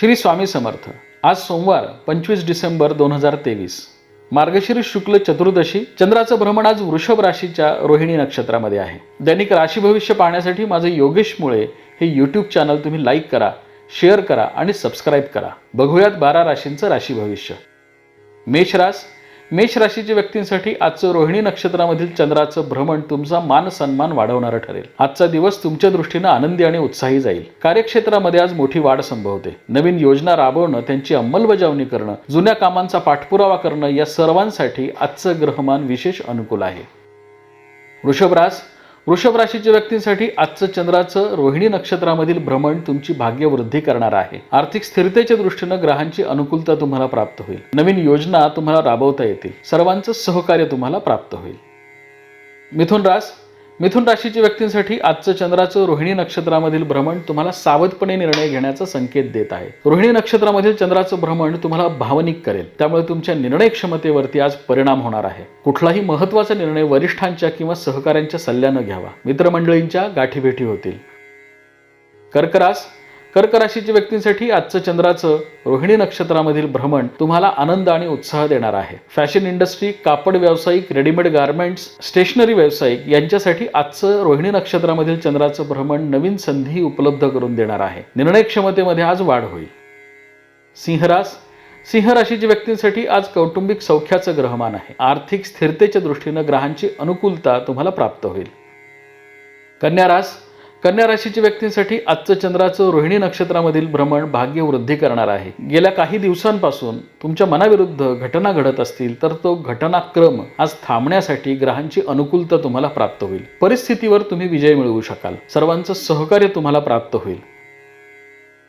श्री स्वामी समर्थ. आज सोमवार पंचवीस डिसेंबर दोन हजार तेवीस. मार्गशीर्ष शुक्ल चतुर्दशी चंद्राचं भ्रमण आज वृषभ राशीच्या रोहिणी नक्षत्रामध्ये आहे. दैनिक राशी भविष्य पाहण्यासाठी माझं योगेश मुळे हे यूट्यूब चॅनल तुम्ही लाईक करा शेअर करा आणि सबस्क्राईब करा. बघूयात बारा राशींचं राशी भविष्य. मेष रास मेष राशीच्या व्यक्तींसाठी आजचं रोहिणी नक्षत्रामधील चंद्राचं भ्रमण तुमचा मान सन्मान वाढवणारं ठरेल. आजचा दिवस तुमच्या दृष्टीनं आनंदी आणि उत्साही जाईल. कार्यक्षेत्रामध्ये आज मोठी वाढ संभवते. नवीन योजना राबवणं त्यांची अंमलबजावणी करणं जुन्या कामांचा पाठपुरावा करणं या सर्वांसाठी आजचं ग्रहमान विशेष अनुकूल आहे. वृषभ वृषभ राशीच्या व्यक्तींसाठी आजचं चंद्राचं रोहिणी नक्षत्रामधील भ्रमण तुमची भाग्यवृद्धी करणार आहे. आर्थिक स्थिरतेच्या दृष्टीनं ग्रहांची अनुकूलता तुम्हाला प्राप्त होईल. नवीन योजना तुम्हाला राबवता येतील. सर्वांचं सहकार्य तुम्हाला प्राप्त होईल. मिथुन रास मिथुन राशीच्या व्यक्तींसाठी आजचं चंद्राचं रोहिणी नक्षत्रामधील भ्रमण तुम्हाला सावधपणे निर्णय घेण्याचा संकेत देत आहे. रोहिणी नक्षत्रामधील चंद्राचं भ्रमण तुम्हाला भावनिक करेल. त्यामुळे तुमच्या निर्णय क्षमतेवरती आज परिणाम होणार आहे. कुठलाही महत्त्वाचा निर्णय वरिष्ठांच्या किंवा सहकाऱ्यांच्या सल्ल्यानं घ्यावा. मित्रमंडळींच्या गाठीभेटी होतील. कर्करास कर्क राशीच्या व्यक्तींसाठी आजचं चंद्राचं रोहिणी नक्षत्रामधील भ्रमण तुम्हाला आनंद आणि उत्साह देणार आहे. फॅशन इंडस्ट्री कापड व्यावसायिक रेडीमेड गार्मेंट्स स्टेशनरी व्यावसायिक यांच्यासाठी आजचं रोहिणी नक्षत्रामधील चंद्राचं भ्रमण नवीन संधी उपलब्ध करून देणार आहे. निर्णय क्षमतेमध्ये आज वाढ होईल. सिंहरास सिंह राशीच्या व्यक्तींसाठी आज कौटुंबिक सौख्याचं ग्रहमान आहे. आर्थिक स्थिरतेच्या दृष्टीनं ग्रहांची अनुकूलता तुम्हाला प्राप्त होईल. कन्यारास कन्या राशीच्या व्यक्तींसाठी आजचं चंद्राचं रोहिणी नक्षत्रामधील भ्रमण भाग्य वृद्धी करणार आहे. गेल्या काही दिवसांपासून तुमच्या मनाविरुद्ध घटना घडत असतील तर तो घटनाक्रम आज थांबण्यासाठी ग्रहांची अनुकूलता तुम्हाला प्राप्त होईल. परिस्थितीवर तुम्ही विजय मिळवू शकाल. सर्वांचं सहकार्य तुम्हाला प्राप्त होईल.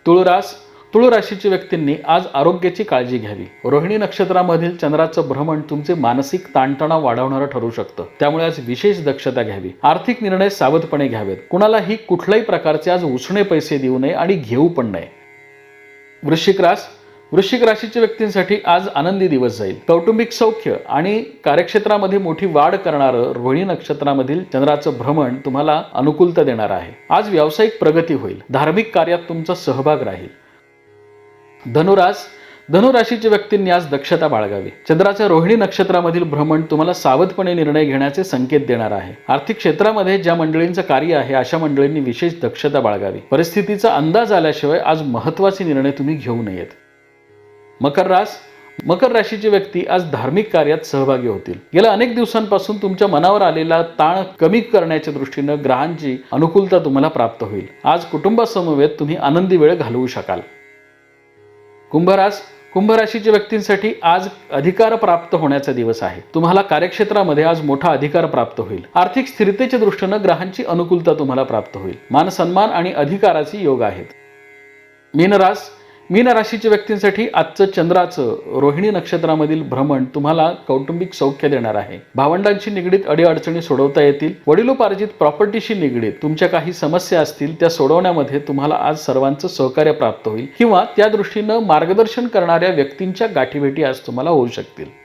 तुळरास तुळ राशीच्या व्यक्तींनी आज आरोग्याची काळजी घ्यावी. रोहिणी नक्षत्रामधील चंद्राचं भ्रमण तुमचे मानसिक ताणतणाव वाढवणारं ठरू शकतं. त्यामुळे आज विशेष दक्षता घ्यावी. आर्थिक निर्णय सावधपणे घ्यावेत. कुणालाही कुठल्याही प्रकारचे आज उसणे पैसे देऊ नये आणि घेऊ पण नये. वृश्चिक रास. वृश्चिक राशीच्या व्यक्तींसाठी आज आनंदी दिवस जाईल. कौटुंबिक सौख्य आणि कार्यक्षेत्रामध्ये मोठी वाढ करणारं रोहिणी नक्षत्रामधील चंद्राचं भ्रमण तुम्हाला अनुकूलता देणार आहे. आज व्यावसायिक प्रगती होईल. धार्मिक कार्यात तुमचा सहभाग राहील. धनुरास धनुराशीच्या व्यक्तींनी आज दक्षता बाळगावी. चंद्राच्या रोहिणी नक्षत्रामधील भ्रमण तुम्हाला सावधपणे निर्णय घेण्याचे संकेत देणार आहे. आर्थिक क्षेत्रामध्ये ज्या मंडळींचं कार्य आहे अशा मंडळींनी विशेष दक्षता बाळगावी. परिस्थितीचा अंदाज आल्याशिवाय आज महत्त्वाचे निर्णय तुम्ही घेऊ नयेत. मकर रास मकर राशीची व्यक्ती आज धार्मिक कार्यात सहभागी होतील. गेल्या अनेक दिवसांपासून तुमच्या मनावर आलेला ताण कमी करण्याच्या दृष्टीनं ग्रहांची अनुकूलता तुम्हाला प्राप्त होईल. आज कुटुंबासमवेत तुम्ही आनंदी वेळ घालवू शकाल. कुंभरास कुंभ राशीच्या व्यक्तींसाठी आज अधिकार प्राप्त होण्याचा दिवस आहे. तुम्हाला कार्यक्षेत्रामध्ये आज मोठा अधिकार प्राप्त होईल. आर्थिक स्थिरतेच्या दृष्टीनं ग्रहांची अनुकूलता तुम्हाला प्राप्त होईल. मान सन्मान आणि अधिकाराचे योग आहेत. मीनरास मीन राशीच्या व्यक्तींसाठी आजचं चंद्राचं रोहिणी नक्षत्रामधील भ्रमण तुम्हाला कौटुंबिक सौख्य देणार आहे. भावंडांशी निगडीत अडीअडचणी सोडवता येतील. वडिलोपार्जित प्रॉपर्टीशी निगडीत तुमच्या काही समस्या असतील त्या सोडवण्यामध्ये तुम्हाला आज सर्वांचं सहकार्य प्राप्त होईल. किंवा त्या दृष्टीनं मार्गदर्शन करणाऱ्या व्यक्तींच्या गाठीभेटी आज तुम्हाला होऊ शकतील.